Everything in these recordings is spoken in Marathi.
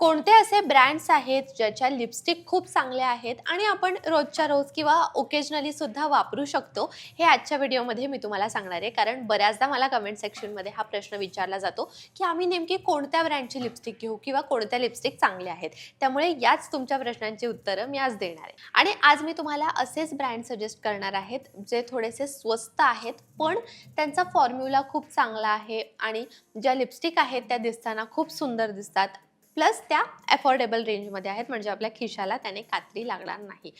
कोणते असे ब्रँड्स आहेत ज्याच्या लिपस्टिक खूप चांगल्या आहेत आणि आपण रोजच्या रोज किंवा ओकेजनली सुद्धा वापरू शकतो? हे आजच्या व्हिडिओमध्ये मी तुम्हाला सांगणार आहे. कारण बऱ्याचदा मला कमेंट सेक्शनमध्ये हा प्रश्न विचारला जातो की आम्ही नेमकी कोणत्या ब्रँडची लिपस्टिक घेऊ किंवा कोणत्या लिपस्टिक चांगल्या आहेत? त्यामुळे याच तुमच्या प्रश्नांची उत्तरं मी आज देणार आहे. आणि आज मी तुम्हाला असेच ब्रँड सजेस्ट करणार आहेत जे थोडेसे स्वस्त आहेत पण त्यांचा फॉर्म्युला खूप चांगला आहे आणि ज्या लिपस्टिक आहेत त्या दिसताना खूप सुंदर दिसतात. प्लस त्या अफोर्डेबल रेंजमध्ये आहेत म्हणजे आपल्या खिशाला त्याने कात्री लागणार नाही.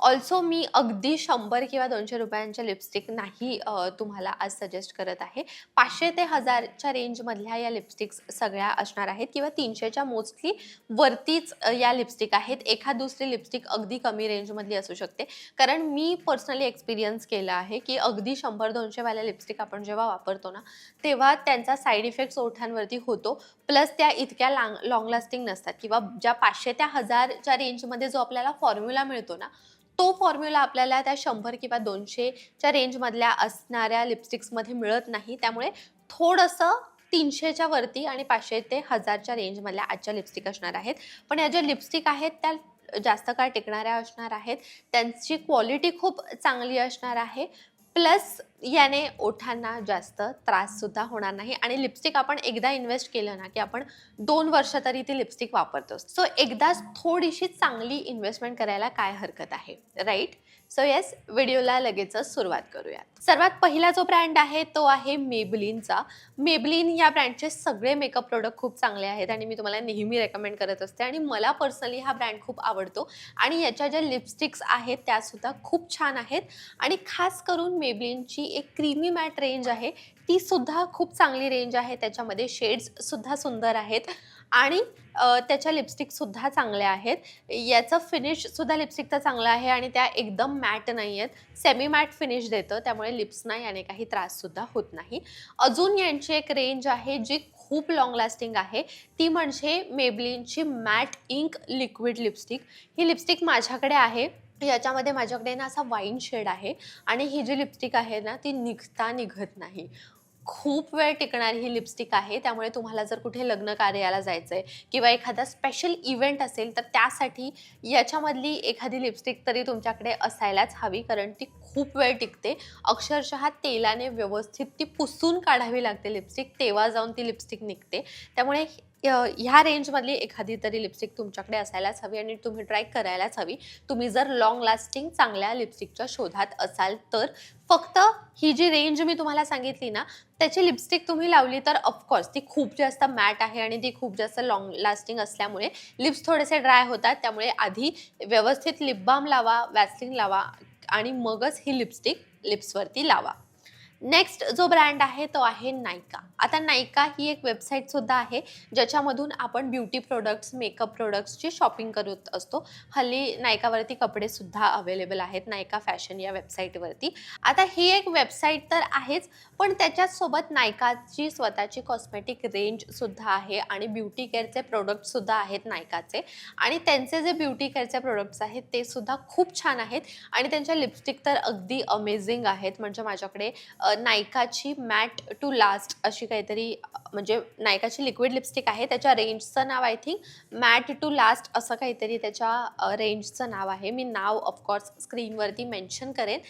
ऑल्सो मी अगदी शंभर किंवा दोनशे रुपयांच्या लिपस्टिक नाही तुम्हाला आज सजेस्ट करत आहे. पाचशे ते हजारच्या रेंजमधल्या या लिपस्टिक्स सगळ्या असणार आहेत किंवा तीनशेच्या मोस्टली वरतीच या लिपस्टिक आहेत. एखाद दुसरी लिपस्टिक अगदी कमी रेंजमधली असू शकते. कारण मी पर्सनली एक्सपिरियन्स केला आहे की अगदी शंभर दोनशेवाल्या लिपस्टिक आपण जेव्हा वापरतो ना तेव्हा त्यांचा साईड इफेक्ट्स ओठांवरती होतो. प्लस त्या इतक्या लांग लाँग लास्टिंग नसतात. किंवा ज्या पाचशे त्या हजारच्या रेंजमध्ये जो आपल्याला फॉर्म्युला मिळतो ना तो फॉर्म्युला आपल्याला त्या शंभर किंवा दोनशेच्या रेंजमधल्या असणाऱ्या लिपस्टिक्समध्ये मिळत नाही. त्यामुळे थोडंसं तीनशेच्या वरती आणि पाचशे ते हजारच्या रेंजमधल्या आजच्या लिपस्टिक असणार आहेत. पण या ज्या लिपस्टिक आहेत त्या जास्त काळ टिकणाऱ्या असणार आहेत. त्यांची क्वालिटी खूप चांगली असणार आहे. प्लस याने ओठांना जास्त त्राससुद्धा होणार नाही आणि लिपस्टिक आपण एकदा इन्व्हेस्ट केलं ना की आपण दोन वर्ष तरी ती लिपस्टिक वापरतो सो एकदाच थोडीशी चांगली इन्व्हेस्टमेंट करायला काय हरकत आहे राईट सो येस व्हिडिओला लगेचच सुरुवात करूयात. सर्वात पहिला जो ब्रँड आहे तो आहे मेबलिनचा मेबलिन या ब्रँडचे सगळे मेकअप प्रोडक्ट खूप चांगले आहेत आणि मी तुम्हाला नेहमी रेकमेंड करत असते आणि मला पर्सनली हा ब्रँड खूप आवडतो. आणि याच्या ज्या लिपस्टिक्स आहेत त्यासुद्धा खूप छान आहेत. आणि खास करून मेबलिनची एक क्रीमी मॅट रेंज आहे ती सुद्धा खूप चांगली रेंज आहे. त्याच्यामध्ये शेड्स सुद्धा सुंदर आहेत. आणि त्याच्या लिपस्टिकसुद्धा चांगल्या आहेत. याचं फिनिशसुद्धा लिपस्टिकचा चांगला आहे आणि त्या एकदम मॅट नाही आहेत सेमी मॅट फिनिश देतं त्यामुळे लिप्सना याने काही त्राससुद्धा होत नाही. अजून यांची एक रेंज आहे जी खूप लॉंग लास्टिंग आहे. ती म्हणजे मेबलिनची मॅट इंक लिक्विड लिपस्टिक ही लिपस्टिक माझ्याकडे आहे. याच्यामध्ये माझ्याकडे ना असा वाईन शेड आहे. आणि ही जी लिपस्टिक आहे ना ती निघता निघत नाही. खूप वेळ टिकणारी ही लिपस्टिक आहे. त्यामुळे तुम्हाला जर कुठे लग्न कार्याला जायचं आहे किंवा एखादा स्पेशल इव्हेंट असेल तर त्यासाठी याच्यामधली एखादी लिपस्टिक तरी तुमच्याकडे असायलाच हवी कारण ती खूप वेळ टिकते. अक्षरशः तेलाने व्यवस्थित ती पुसून काढावी लागते लिपस्टिक तेव्हा जाऊन ती लिपस्टिक निघते. त्यामुळे अ, ह्या रेंजमधली एखादी तरी लिपस्टिक तुमच्याकडे असायलाच हवी आणि तुम्ही ट्राय करायलाच हवी. तुम्ही जर लॉंग लास्टिंग चांगल्या लिपस्टिकच्या शोधात असाल तर फक्त ही जी रेंज मी तुम्हाला सांगितली ना त्याची लिपस्टिक तुम्ही लावली तर ऑफकोर्स ती खूप जास्त मॅट आहे आणि ती खूप जास्त लॉंग लास्टिंग असल्यामुळे लिप्स थोडेसे ड्राय होतात. त्यामुळे आधी व्यवस्थित लिप बाम लावा वॅसलिन लावा आणि मगच ही लिपस्टिक लिप्सवरती लावा. नेक्स्ट जो ब्रँड आहे तो आहे नायका आता नायका ही एक वेबसाईटसुद्धा आहे ज्याच्यामधून आपण ब्युटी प्रोडक्ट्स मेकअप प्रोडक्ट्सची शॉपिंग करत असतो. हल्ली नायकावरती कपडेसुद्धा अवेलेबल आहेत नायका फॅशन या वेबसाईटवरती आता ही एक वेबसाईट तर आहेच पण त्याच्याचसोबत नायकाची स्वतःची कॉस्मेटिक रेंजसुद्धा आहे आणि ब्युटी केअरचे प्रोडक्टसुद्धा आहेत नायकाचे आणि त्यांचे जे ब्युटी केअरचे प्रोडक्ट्स आहेत ते सुद्धा खूप छान आहेत. आणि त्यांच्या लिपस्टिक तर अगदी अमेझिंग आहेत. म्हणजे माझ्याकडे नायकाची मॅट टू लास्ट अशी काहीतरी म्हणजे नायकाची लिक्विड लिपस्टिक आहे त्याच्या रेंजचं नाव I think matte to last असं काहीतरी त्याच्या रेंजचं नाव आहे. मी नाव ऑफकोर्स स्क्रीनवरती मेन्शन करेन.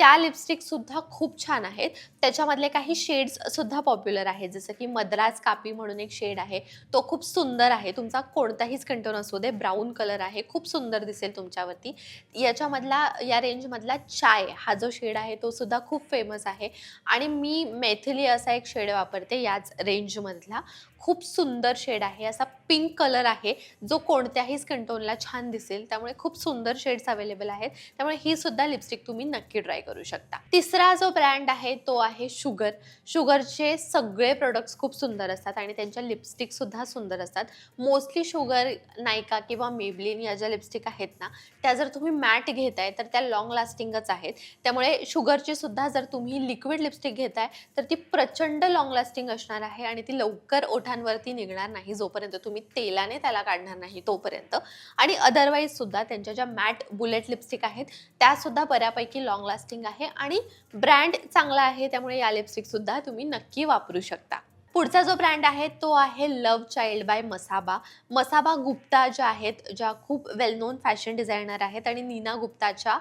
त्या लिपस्टिकसुद्धा खूप छान आहेत. त्याच्यामधले काही शेड्ससुद्धा पॉप्युलर आहेत. जसं की मद्रास कापी म्हणून एक शेड आहे. तो खूप सुंदर आहे. तुमचा कोणताहीच कंटोन असू दे. ब्राऊन कलर आहे. खूप सुंदर दिसेल तुमच्यावरती. याच्यामधला या रेंजमधला चाय हा जो शेड आहे तो सुद्धा खूप फेमस आहे. आणि मी मैथिली असा एक शेड वापरते याच रेंजमधला खूप सुंदर शेड आहे. असा पिंक कलर आहे जो कोणत्याही स्किन टोनला छान दिसेल. त्यामुळे खूप सुंदर शेड्स अवेलेबल आहेत. त्यामुळे ही सुद्धा लिपस्टिक तुम्ही नक्की ट्राय करू शकता. तिसरा जो ब्रँड आहे तो आहे शुगर शुगरचे सगळे प्रोडक्ट्स खूप सुंदर असतात आणि त्यांच्या लिपस्टिक सुद्धा सुंदर असतात. मोस्टली शुगर नायका किंवा मेबलिन या ज्या लिपस्टिक आहेत ना त्या जर तुम्ही मॅट घेताय तर त्या लॉंग लास्टिंगच आहेत. त्यामुळे शुगरची सुद्धा जर तुम्ही लिक्विड लिपस्टिक घेताय तर ती प्रचंड लॉंग लास्टिंग असणार आहे आणि ती लवकर ओठांवरती निघणार नाही जोपर्यंत तुम्ही तेलाने त्याला काढणार नाही तोपर्यंत. आणि अदरवाईज सुद्धा त्यांच्या ज्या मॅट बुलेट लिपस्टिक आहेत त्या सुद्धा बऱ्यापैकी लॉंग लास्टिंग आहे आणि ब्रँड चांगला आहे त्यामुळे या लिपस्टिक सुद्धा तुम्ही नक्की वापरू शकता. पुढचा जो ब्रँड आहे तो आहे love child by Masaba Masaba Gupta ज्या आहेत ज्या खूप वेल नोन फॅशन डिझायनर आहेत आणि नीना गुप्ताच्या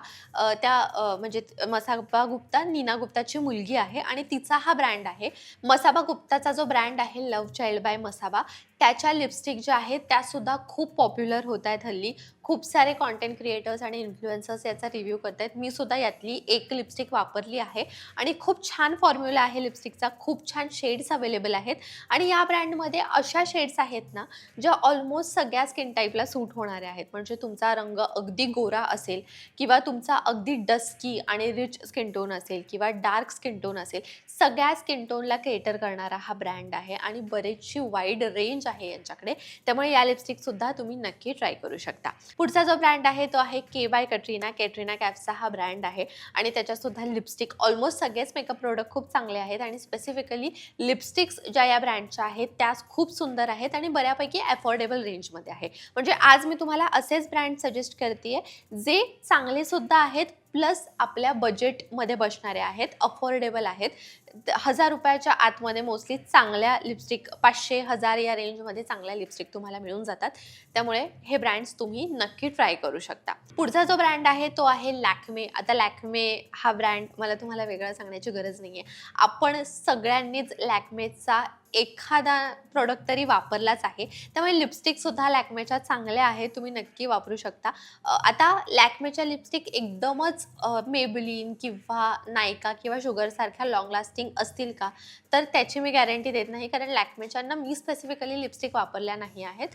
त्या म्हणजे मसाबा गुप्ता नीना गुप्ताची मुलगी आहे आणि तिचा हा ब्रँड आहे. मसाबा गुप्ताचा जो ब्रँड आहे लव चाइल्ड बाय मसाबा त्याच्या लिपस्टिक ज्या आहेत त्यासुद्धा खूप पॉप्युलर होत आहेत हल्ली. खूप सारे कॉन्टेंट क्रिएटर्स आणि इन्फ्लुएन्सर्स याचा रिव्ह्यू करत आहेत मी सुद्धा यातली एक लिपस्टिक वापरली आहे. आणि खूप छान फॉर्म्युला आहे लिपस्टिकचा खूप छान शेड्स अवेलेबल आहेत. आणि या ब्रँडमध्ये अशा शेड्स आहेत ना ज्या ऑलमोस्ट सगळ्या स्किन टाईपला सूट होणाऱ्या आहेत. म्हणजे तुमचा रंग अगदी गोरा असेल किंवा तुमचा अगदी डस्की आणि रिच स्किन टोन असेल किंवा डार्क स्किन टोन असेल सगळ्या स्किन टोनला केटर करणारा हा ब्रँड आहे. आणि बरेचशी वाईड रेंज आहे यांच्याकडे. त्यामुळे या लिपस्टिकसुद्धा तुम्ही नक्की ट्राय करू शकता. पुढचा जो ब्रँड आहे तो आहे के बाय कटरीना कॅटरीना कॅफचा हा ब्रँड आहे. आणि त्याच्यासुद्धा लिपस्टिक ऑलमोस्ट सगळेच मेकअप प्रोडक्ट खूप चांगले आहेत. आणि स्पेसिफिकली लिपस्टिक्स ज्या या ब्रँडच्या आहेत त्या खूप सुंदर आहेत आणि बऱ्यापैकी अफोर्डेबल रेंजमध्ये आहे. म्हणजे आज मी तुम्हाला असेच ब्रँड सजेस्ट करते जे चांगलेसुद्धा आहेत प्लस आपल्या बजेटमध्ये बसणारे आहेत अफोर्डेबल आहेत. द- हजार रुपयाच्या आतमध्ये मोस्टली चांगल्या लिपस्टिक पाचशे हजार या रेंजमध्ये चांगल्या लिपस्टिक तुम्हाला मिळून जातात. त्यामुळे हे ब्रँड्स तुम्ही नक्की ट्राय करू शकता. पुढचा जो ब्रँड आहे तो आहे लॅक्मे आता लॅक्मे हा ब्रँड मला तुम्हाला वेगळा सांगण्याची गरज नाही आहे आपण सगळ्यांनीच लॅक्मेचा एखादा प्रोडक्ट तरी वापरलाच आहे. त्यामुळे लिपस्टिकसुद्धा लॅक्मेच्या चांगल्या आहेत तुम्ही नक्की वापरू शकता. आता लॅक्मेच्या लिपस्टिक एकदमच मेबलिन किंवा नायका किंवा शुगरसारख्या लॉंग लास्टिंग असतील का? तर त्याची मी गॅरंटी देत नाही कारण लॅक्मेच्यांना मी स्पेसिफिकली लिपस्टिक वापरल्या नाही आहेत.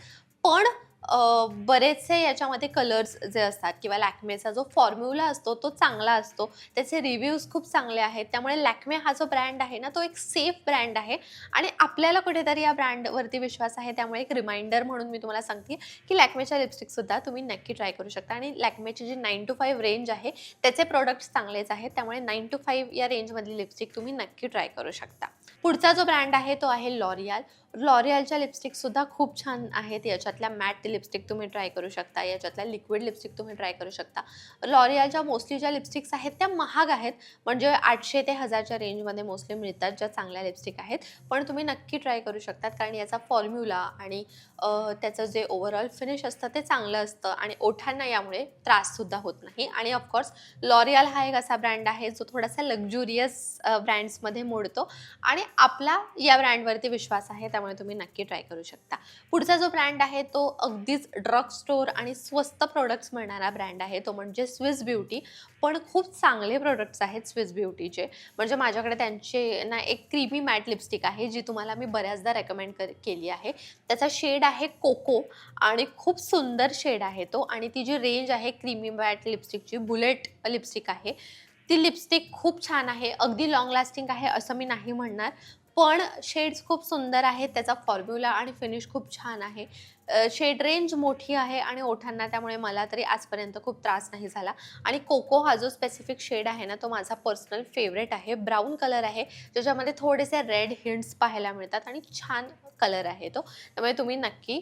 पण बरेचसे याच्यामध्ये कलर्स जे असतात किंवा लॅक्मेचा जो फॉर्म्युला असतो तो चांगला असतो. त्याचे रिव्ह्यूज खूप चांगले आहेत. त्यामुळे लॅक्मे हा जो ब्रँड आहे ना तो एक सेफ ब्रँड आहे. आणि आपल्याला कुठेतरी या ब्रँडवरती विश्वास आहे. त्यामुळे एक रिमाइंडर म्हणून मी तुम्हाला सांगते की लॅक्मेच्या लिपस्टिकसुद्धा तुम्ही नक्की ट्राय करू शकता. आणि लॅक्मेची जी नाईन टू फाईव्ह रेंज आहे त्याचे प्रोडक्ट्स चांगलेच आहेत. त्यामुळे नाईन टू फाईव्ह या रेंजमधली लिपस्टिक तुम्ही नक्की ट्राय करू शकता. पुढचा जो ब्रँड आहे तो आहे लॉरियाल लॉरियलच्या लिपस्टिकसुद्धा खूप छान आहेत. याच्यातल्या मॅट लिपस्टिक तुम्ही ट्राय करू शकता. याच्यातल्या लिक्विड लिपस्टिक तुम्ही ट्राय करू शकता. लॉरियलच्या मोस्टली ज्या लिपस्टिक्स आहेत त्या महाग आहेत. म्हणजे आठशे ते हजारच्या रेंजमध्ये मोस्टली मिळतात ज्या चांगल्या लिपस्टिक आहेत. पण तुम्ही नक्की ट्राय करू शकतात. कारण याचा फॉर्म्युला आणि त्याचं जे ओव्हरऑल फिनिश असतं ते चांगलं असतं. आणि ओठांना यामुळे त्राससुद्धा होत नाही. आणि ऑफकोर्स लॉरियल हा एक असा ब्रँड आहे जो थोडासा लक्झुरियस ब्रँड्समध्ये मोडतो. आणि आपला या ब्रँडवरती विश्वास आहे. त्यामुळे तुम्ही नक्की ट्राय करू शकता. पुढचा जो ब्रँड आहे तो अगदीच ड्रग स्टोअर आणि स्वस्त प्रोडक्ट्स मिळणारा ब्रँड आहे. तो म्हणजे स्विस ब्युटी पण खूप चांगले प्रोडक्ट्स आहेत स्विस ब्युटीचे म्हणजे माझ्याकडे त्यांचे ना एक क्रीमी मॅट लिपस्टिक आहे जी तुम्हाला मी बऱ्याचदा रेकमेंड कर केली आहे. त्याचा शेड आहे कोको आणि खूप सुंदर शेड आहे तो. आणि ती जी रेंज आहे क्रीमी मॅट लिपस्टिकची बुलेट लिपस्टिक आहे ती लिपस्टिक खूप छान आहे. अगदी लॉंग लास्टिंग आहे असं मी नाही म्हणणार. पण शेड्स खूप सुंदर आहेत त्याचा फॉर्म्युला आणि फिनिश खूप छान आहे. शेड रेंज मोठी आहे आणि ओठांना त्यामुळे मला तरी आजपर्यंत खूप त्रास नाही झाला. आणि कोको हा जो स्पेसिफिक शेड आहे ना तो माझा पर्सनल फेवरेट आहे. ब्राऊन कलर आहे ज्याच्यामध्ये थोडेसे रेड हिंट्स पाहायला मिळतात आणि छान कलर आहे तो. त्यामुळे तुम्ही नक्की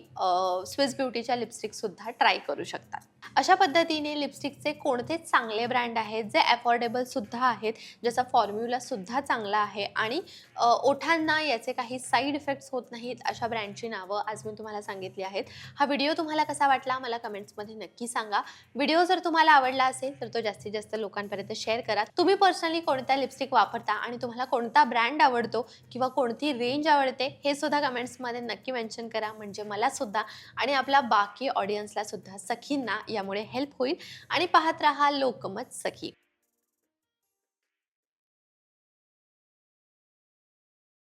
स्विस ब्युटीच्या लिपस्टिकसुद्धा ट्राय करू शकता. अशा पद्धतीने लिपस्टिकचे कोणते चांगले ब्रँड आहेत जे अफोर्डेबलसुद्धा आहेत ज्याचा फॉर्म्युलासुद्धा चांगला आहे आणि ओठांना याचे काही साईड इफेक्ट्स होत नाहीत अशा ब्रँडची नावं आज मी तुम्हाला सांगितली आहेत. हा व्हिडिओ तुम्हाला कसा वाटला मला कमेंट्समध्ये नक्की सांगा. व्हिडिओ जर तुम्हाला आवडला असेल तर तो जास्तीत जास्त लोकांपर्यंत शेअर करा. तुम्ही पर्सनली कोणत्या लिपस्टिक वापरता आणि तुम्हाला कोणता ब्रँड आवडतो किंवा कोणती रेंज आवडते हे सुद्धा कमेंट्समध्ये नक्की मेन्शन करा. म्हणजे मला सुद्धा आणि आपल्या बाकी ऑडियन्सला सुद्धा सखींना यामुळे हेल्प होईल. आणि पाहत राहा लोकमत सखी.